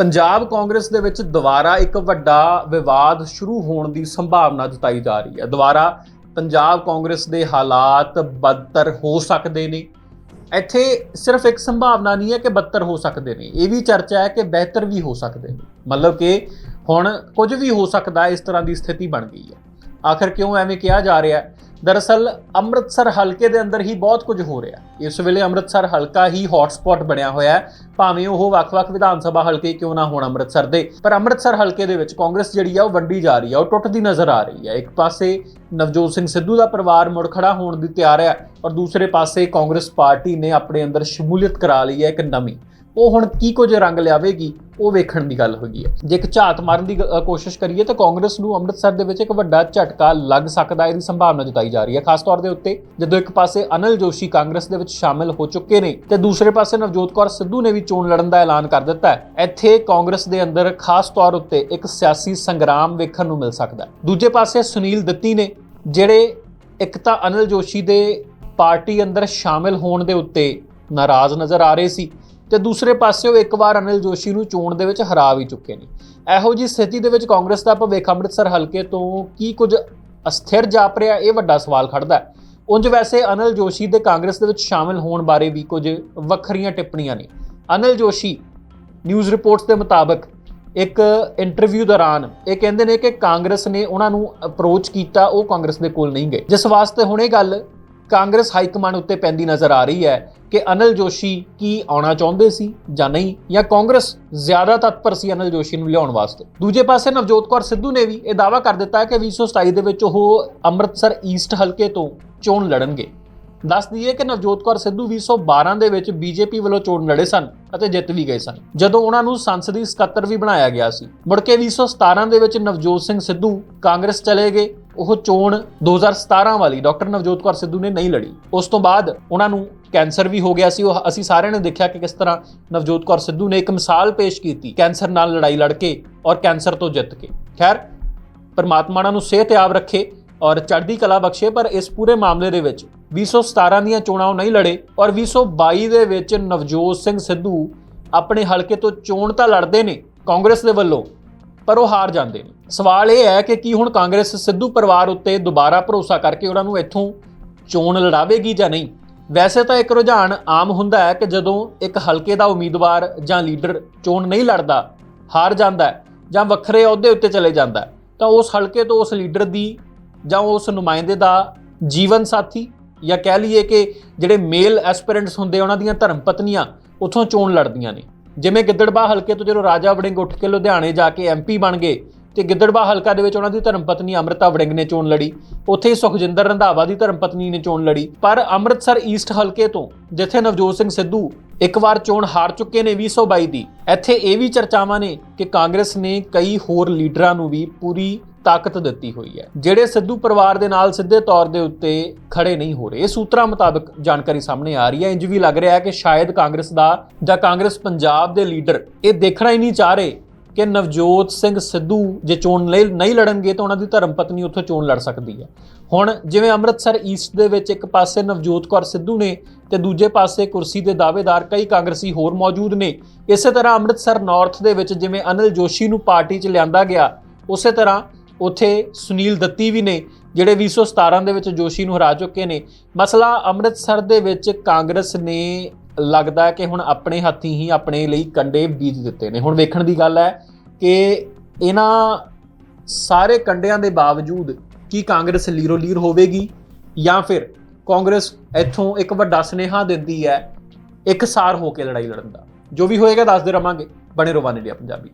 ਪੰਜਾਬ ਕਾਂਗਰਸ ਦੇ ਵਿੱਚ ਦੁਬਾਰਾ ਇੱਕ ਵੱਡਾ ਵਿਵਾਦ ਸ਼ੁਰੂ ਹੋਣ ਦੀ ਸੰਭਾਵਨਾ ਜਤਾਈ ਜਾ ਰਹੀ ਹੈ। ਦੁਬਾਰਾ ਪੰਜਾਬ ਕਾਂਗਰਸ ਦੇ ਹਾਲਾਤ ਬਦਤਰ ਹੋ ਸਕਦੇ ਨੇ। ਇੱਥੇ ਸਿਰਫ ਇੱਕ ਸੰਭਾਵਨਾ ਨਹੀਂ ਹੈ ਕਿ ਬਦਤਰ ਹੋ ਸਕਦੇ ਨੇ। ਇਹ ਵੀ ਚਰਚਾ ਹੈ ਕਿ ਬਿਹਤਰ ਵੀ ਹੋ ਸਕਦੇ ਨੇ। ਮਤਲਬ ਕਿ ਹੁਣ ਕੁਝ ਵੀ ਹੋ ਸਕਦਾ, ਇਸ ਤਰ੍ਹਾਂ ਦੀ ਸਥਿਤੀ ਬਣ ਗਈ ਹੈ। ਆਖਰ ਕਿਉਂ ਐਵੇਂ ਕਿਹਾ ਜਾ ਰਿਹਾ ਹੈ? ਦਰਅਸਲ ਅੰਮ੍ਰਿਤਸਰ ਹਲਕੇ ਦੇ ਅੰਦਰ ਹੀ ਬਹੁਤ ਕੁਝ ਹੋ ਰਿਹਾ ਇਸ ਵੇਲੇ ਅੰਮ੍ਰਿਤਸਰ ਹਲਕਾ ਹੀ ਹੌਟਸਪੌਟ ਬਣਿਆ ਹੋਇਆ ਹੈ। ਭਾਵੇਂ ਉਹ ਵੱਖ-ਵੱਖ ਵਿਧਾਨ ਸਭਾ ਹਲਕੇ ਕਿਉਂ ਨਾ ਹੋਣ ਅੰਮ੍ਰਿਤਸਰ ਦੇ, ਪਰ ਅੰਮ੍ਰਿਤਸਰ ਹਲਕੇ ਦੇ ਵਿੱਚ ਕਾਂਗਰਸ ਜਿਹੜੀ ਆ ਉਹ ਵੰਡੀ ਜਾ ਰਹੀ ਆ, ਉਹ ਟੁੱਟਦੀ ਨਜ਼ਰ ਆ ਰਹੀ ਹੈ ਇੱਕ ਪਾਸੇ ਨਵਜੋਤ ਸਿੰਘ ਸਿੱਧੂ ਦਾ ਪਰਿਵਾਰ ਮੁੜ ਖੜਾ ਹੋਣ ਦੀ ਤਿਆਰ ਹੈ, ਔਰ ਦੂਸਰੇ ਪਾਸੇ ਕਾਂਗਰਸ ਪਾਰਟੀ ਨੇ ਆਪਣੇ ਅੰਦਰ ਸ਼ਮੂਲੀਅਤ ਕਰਾ ਲਈ ਹੈ ਇੱਕ ਨਵੀਂ। ਉਹ ਹੁਣ ਕੀ ਕੁਝ ਰੰਗ ਲਿਆਵੇਗੀ, ਉਹ ਵੇਖਣ ਦੀ ਗੱਲ ਹੋਈ ਹੈ। ਜੇ ਇੱਕ ਝਾਤ ਮਾਰਨ ਦੀ ਕੋਸ਼ਿਸ਼ ਕਰੀਏ ਤਾਂ ਕਾਂਗਰਸ ਨੂੰ ਅੰਮ੍ਰਿਤਸਰ ਦੇ ਵਿੱਚ ਇੱਕ ਵੱਡਾ ਝਟਕਾ ਲੱਗ ਸਕਦਾ ਹੈ, ਇਹਦੀ ਸੰਭਾਵਨਾ ਜਤਾਈ ਜਾ ਰਹੀ ਹੈ। ਖਾਸ ਤੌਰ ਦੇ ਉੱਤੇ ਜਦੋਂ ਇੱਕ ਪਾਸੇ ਅਨਿਲ ਜੋਸ਼ੀ ਕਾਂਗਰਸ ਦੇ ਵਿੱਚ ਸ਼ਾਮਿਲ ਹੋ ਚੁੱਕੇ ਨੇ ਤੇ ਦੂਸਰੇ ਪਾਸੇ ਨਵਜੋਤ ਕੌਰ ਸਿੱਧੂ ਨੇ ਵੀ ਚੋਣ ਲੜਨ ਦਾ ਐਲਾਨ ਕਰ ਦਿੱਤਾ ਹੈ, ਇੱਥੇ ਕਾਂਗਰਸ ਦੇ ਅੰਦਰ ਖਾਸ ਤੌਰ ਉੱਤੇ ਇੱਕ ਸਿਆਸੀ ਸੰਗਰਾਮ ਵੇਖਣ ਨੂੰ ਮਿਲ ਸਕਦਾ ਹੈ। ਦੂਜੇ ਪਾਸੇ ਸੁਨੀਲ ਦੱਤੀ ਨੇ, ਜਿਹੜੇ ਇੱਕ ਤਾਂ ਅਨਿਲ ਜੋਸ਼ੀ ਦੇ ਪਾਰਟੀ ਅੰਦਰ ਸ਼ਾਮਿਲ ਹੋਣ ਦੇ ਉੱਤੇ ਨਾਰਾਜ਼ ਨਜ਼ਰ ਆ ਰਹੇ ਸੀ ਤੇ ਦੂਸਰੇ ਪਾਸੇ ਉਹ ਇੱਕ ਵਾਰ ਅਨਿਲ ਜੋਸ਼ੀ ਨੂੰ ਚੋਣ ਦੇ ਵਿੱਚ ਹਰਾ ਵੀ ਚੁੱਕੇ ਨੇ। ਇਹੋ ਜੀ ਸਥਿਤੀ ਦੇ ਵਿੱਚ ਕਾਂਗਰਸ ਦਾ ਭਵਿੱਖ ਅੰਮ੍ਰਿਤਸਰ ਹਲਕੇ ਤੋਂ ਕੀ ਕੁਝ ਅਸਥਿਰ ਜਾਪ ਰਿਹਾ, ਇਹ ਵੱਡਾ ਸਵਾਲ ਖੜਦਾ ਹੈ। ਉਂਝ ਵੈਸੇ ਅਨਿਲ ਜੋਸ਼ੀ ਦੇ ਕਾਂਗਰਸ ਦੇ ਵਿੱਚ ਸ਼ਾਮਿਲ ਹੋਣ ਬਾਰੇ ਵੀ ਕੁਝ ਵੱਖਰੀਆਂ ਟਿੱਪਣੀਆਂ ਨੇ। ਅਨਿਲ ਜੋਸ਼ੀ ਨਿਊਜ਼ ਰਿਪੋਰਟਸ ਦੇ ਮੁਤਾਬਕ ਇੱਕ ਇੰਟਰਵਿਊ ਦੌਰਾਨ ਇਹ ਕਹਿੰਦੇ ਨੇ ਕਿ ਕਾਂਗਰਸ ਨੇ ਉਹਨਾਂ ਨੂੰ ਅਪਰੋਚ ਕੀਤਾ, ਉਹ ਕਾਂਗਰਸ ਦੇ ਕੋਲ ਨਹੀਂ ਗਏ। ਜਿਸ ਵਾਸਤੇ ਹੁਣ ਇਹ ਗੱਲ ਕਾਂਗਰਸ ਹਾਈ ਕਮਾਂਡ ਉੱਤੇ ਪੈਂਦੀ ਨਜ਼ਰ ਆ ਰਹੀ ਹੈ ਕਿ ਅਨਿਲ ਜੋਸ਼ੀ ਕੀ ਆਉਣਾ ਚਾਹੁੰਦੇ ਸੀ ਜਾਂ ਨਹੀਂ, ਜਾਂ ਕਾਂਗਰਸ ਜ਼ਿਆਦਾ ਤਤਪਰ ਸੀ ਅਨਿਲ ਜੋਸ਼ੀ ਨੂੰ ਲਿਆਉਣ ਵਾਸਤੇ। ਦੂਜੇ ਪਾਸੇ ਨਵਜੋਤ ਕੌਰ ਸਿੱਧੂ ਨੇ ਵੀ ਇਹ ਦਾਅਵਾ ਕਰ ਦਿੱਤਾ ਹੈ ਕਿ 2027 ਦੇ ਵਿੱਚ ਉਹ ਅੰਮ੍ਰਿਤਸਰ ਈਸਟ ਹਲਕੇ ਤੋਂ ਚੋਣ ਲੜਨਗੇ। ਦੱਸ ਦਈਏ ਕਿ ਨਵਜੋਤ ਕੌਰ ਸਿੱਧੂ 2012 ਦੇ ਵਿੱਚ ਬੀਜੇਪੀ ਵੱਲੋਂ ਚੋਣ ਲੜੇ ਸਨ ਅਤੇ ਜਿੱਤ ਵੀ ਗਏ ਸਨ, ਜਦੋਂ ਉਹਨਾਂ ਨੂੰ ਸੰਸਦੀ ਸਕੱਤਰ ਵੀ ਬਣਾਇਆ ਗਿਆ ਸੀ। ਮੁੜ ਕੇ 2017 ਦੇ ਵਿੱਚ ਨਵਜੋਤ ਸਿੰਘ ਸਿੱਧੂ ਕਾਂਗਰਸ ਚਲੇ ਗਏ। ਉਹ ਚੋਣ 2017 ਵਾਲੀ ਡਾਕਟਰ ਨਵਜੋਤ ਕੌਰ ਸਿੱਧੂ ਨੇ ਨਹੀਂ ਲੜੀ। ਉਸ ਤੋਂ ਬਾਅਦ ਉਹਨਾਂ ਨੂੰ ਕੈਂਸਰ ਵੀ ਹੋ ਗਿਆ ਸੀ। ਉਹ ਅਸੀਂ ਸਾਰਿਆਂ ਨੇ ਦੇਖਿਆ ਕਿ ਕਿਸ ਤਰ੍ਹਾਂ ਨਵਜੋਤ ਕੌਰ ਸਿੱਧੂ ਨੇ ਇੱਕ ਮਿਸਾਲ ਪੇਸ਼ ਕੀਤੀ ਕੈਂਸਰ ਨਾਲ ਲੜਾਈ ਲੜ ਕੇ ਔਰ ਕੈਂਸਰ ਤੋਂ ਜਿੱਤ ਕੇ। ਖੈਰ, ਪਰਮਾਤਮਾ ਉਹਨਾਂ ਨੂੰ ਸਿਹਤਯਾਬ ਰੱਖੇ ਔਰ ਚੜ੍ਹਦੀ ਕਲਾ ਬਖਸ਼ੇ, ਪਰ ਇਸ ਪੂਰੇ ਮਾਮਲੇ ਦੇ ਵਿੱਚ 2017 ਦੀਆਂ ਚੋਣਾਂ ਉਹ ਨਹੀਂ ਲੜੇ ਔਰ 2022 ਦੇ ਵਿੱਚ ਨਵਜੋਤ ਸਿੰਘ ਸਿੱਧੂ ਆਪਣੇ ਹਲਕੇ ਤੋਂ ਚੋਣ ਤਾਂ ਲੜਦੇ ਨੇ ਕਾਂਗਰਸ ਦੇ ਵੱਲੋਂ, ਪਰ ਉਹ ਹਾਰ ਜਾਂਦੇ ਨੇ। ਸਵਾਲ ਇਹ ਹੈ ਕਿ ਕੀ ਹੁਣ ਕਾਂਗਰਸ ਸਿੱਧੂ ਪਰਿਵਾਰ ਉੱਤੇ ਦੁਬਾਰਾ ਭਰੋਸਾ ਕਰਕੇ ਉਹਨਾਂ ਨੂੰ ਇੱਥੋਂ ਚੋਣ ਲੜਾਵੇਗੀ ਜਾਂ ਨਹੀਂ? ਵੈਸੇ ਤਾਂ ਇੱਕ ਰੁਝਾਨ ਆਮ ਹੁੰਦਾ ਹੈ ਕਿ ਜਦੋਂ ਇੱਕ ਹਲਕੇ ਦਾ ਉਮੀਦਵਾਰ ਜਾਂ ਲੀਡਰ ਚੋਣ ਨਹੀਂ ਲੜਦਾ, ਹਾਰ ਜਾਂਦਾ ਜਾਂ ਵੱਖਰੇ ਅਹੁਦੇ ਉੱਤੇ ਚਲੇ ਜਾਂਦਾ ਤਾਂ ਉਸ ਹਲਕੇ ਤੋਂ ਉਸ ਲੀਡਰ ਦੀ ਜਾਂ ਉਸ ਨੁਮਾਇੰਦੇ ਦਾ ਜੀਵਨ ਸਾਥੀ ਜਾਂ ਕਹਿ ਲਈਏ ਕਿ ਜਿਹੜੇ ਮੇਲ ਐਸਪੀਰੈਂਟਸ ਹੁੰਦੇ ਉਹਨਾਂ ਦੀਆਂ ਧਰਮ ਪਤਨੀਆਂ ਉੱਥੋਂ ਚੋਣ ਲੜਦੀਆਂ ਨੇ। ਜਿਵੇਂ ਗਿੱਦੜਬਾਹ ਹਲਕੇ ਤੋਂ ਜਦੋਂ ਰਾਜਾ ਵੜਿੰਗ ਉੱਠ ਕੇ ਲੁਧਿਆਣੇ ਜਾ ਕੇ ਐਮਪੀ ਬਣ ਗਏ, ਤੇ ਗਿੱਦੜਬਾਹ ਹਲਕਾ ਦੇ ਵਿੱਚ ਉਹਨਾਂ ਦੀ ਧਰਮ ਪਤਨੀ ਅੰਮ੍ਰਿਤਾ ਵੜਿੰਗ ਨੇ ਚੋਣ ਲੜੀ। ਉੱਥੇ ਹੀ ਸੁਖਜਿੰਦਰ ਰੰਧਾਵਾ ਦੀ ਧਰਮ ਪਤਨੀ ਨੇ ਚੋਣ ਲੜੀ। ਪਰ ਅੰਮ੍ਰਿਤਸਰ ਈਸਟ ਹਲਕੇ ਤੋਂ ਜਿੱਥੇ ਨਵਜੋਤ ਸਿੰਘ ਸਿੱਧੂ ਇੱਕ ਵਾਰ ਚੋਣ ਹਾਰ ਚੁੱਕੇ ਨੇ 2022 ਦੀ, ਇੱਥੇ ਇਹ ਵੀ ਚਰਚਾਵਾਂ ਨੇ ਕਿ ਕਾਂਗਰਸ ਨੇ ਕਈ ਹੋਰ ਲੀਡਰਾਂ ਨੂੰ ਵੀ ਪੂਰੀ ਤਾਕਤ ਦਿੱਤੀ ਹੋਈ ਹੈ। ਜਿਹੜੇ ਸਿੱਧੂ ਪਰਿਵਾਰ ਦੇ ਨਾਲ ਸਿੱਧੇ ਤੌਰ ਦੇ ਉੱਤੇ ਖੜੇ ਨਹੀਂ ਹੋ ਰਹੇ, ਇਹ ਸੂਤਰਾਂ ਮੁਤਾਬਕ ਜਾਣਕਾਰੀ ਸਾਹਮਣੇ ਆ ਰਹੀ ਹੈ। ਇੰਜ ਵੀ ਲੱਗ ਰਿਹਾ ਹੈ ਕਿ ਸ਼ਾਇਦ ਕਾਂਗਰਸ ਦਾ ਜਾਂ ਕਾਂਗਰਸ ਪੰਜਾਬ ਦੇ ਲੀਡਰ ਇਹ ਦੇਖਣਾ ਹੀ ਨਹੀਂ ਚਾਹ ਰਹੇ ਕਿ ਨਵਜੋਤ ਸਿੰਘ ਸਿੱਧੂ ਜੇ ਚੋਣ ਲਈ ਨਹੀਂ ਲੜਨਗੇ ਤਾਂ ਉਹਨਾਂ ਦੀ ਧਰਮ ਪਤਨੀ ਉੱਥੋਂ ਚੋਣ ਲੜ ਸਕਦੀ ਹੈ। ਹੁਣ ਜਿਵੇਂ ਅੰਮ੍ਰਿਤਸਰ ਈਸਟ ਦੇ ਵਿੱਚ ਇੱਕ ਪਾਸੇ ਨਵਜੋਤ ਕੌਰ ਸਿੱਧੂ ਨੇ ਤੇ ਦੂਜੇ ਪਾਸੇ ਕੁਰਸੀ ਦੇ ਦਾਅਵੇਦਾਰ ਕਈ ਕਾਂਗਰਸੀ ਹੋਰ ਮੌਜੂਦ ਨੇ, ਇਸੇ ਤਰ੍ਹਾਂ ਅੰਮ੍ਰਿਤਸਰ ਨਾਰਥ ਦੇ ਵਿੱਚ ਜਿਵੇਂ ਅਨਿਲ ਜੋਸ਼ੀ ਨੂੰ ਪਾਰਟੀ 'ਚ ਲਿਆਂਦਾ ਗਿਆ, ਉਸੇ ਤਰ੍ਹਾਂ ਉੱਥੇ ਸੁਨੀਲ ਦੱਤੀ ਵੀ ਨੇ, ਜਿਹੜੇ 2017 ਦੇ ਵਿੱਚ ਜੋਸ਼ੀ ਨੂੰ ਹਰਾ ਚੁੱਕੇ ਨੇ। ਮਸਲਾ ਅੰਮ੍ਰਿਤਸਰ ਦੇ ਵਿੱਚ ਕਾਂਗਰਸ ਨੇ ਲੱਗਦਾ ਕਿ ਹੁਣ ਆਪਣੇ ਹੱਥੀਂ ਹੀ ਆਪਣੇ ਲਈ ਕੰਡੇ ਬੀਜ ਦਿੱਤੇ ਨੇ। ਹੁਣ ਵੇਖਣ ਦੀ ਗੱਲ ਹੈ ਕਿ ਇਹਨਾਂ ਸਾਰੇ ਕੰਡਿਆਂ ਦੇ ਬਾਵਜੂਦ ਕੀ ਕਾਂਗਰਸ ਲੀਰੋ ਲੀਰ ਹੋਵੇਗੀ ਜਾਂ ਫਿਰ ਕਾਂਗਰਸ ਇੱਥੋਂ ਇੱਕ ਵੱਡਾ ਸੁਨੇਹਾ ਦਿੰਦੀ ਹੈ ਇੱਕ ਸਾਰ ਹੋ ਕੇ ਲੜਾਈ ਲੜਨ ਦਾ। ਜੋ ਵੀ ਹੋਏਗਾ ਦੱਸਦੇ ਰਵਾਂਗੇ। ਬਣੇ ਰਹੋ ਵਨ ਇੰਡੀਆ ਪੰਜਾਬੀ।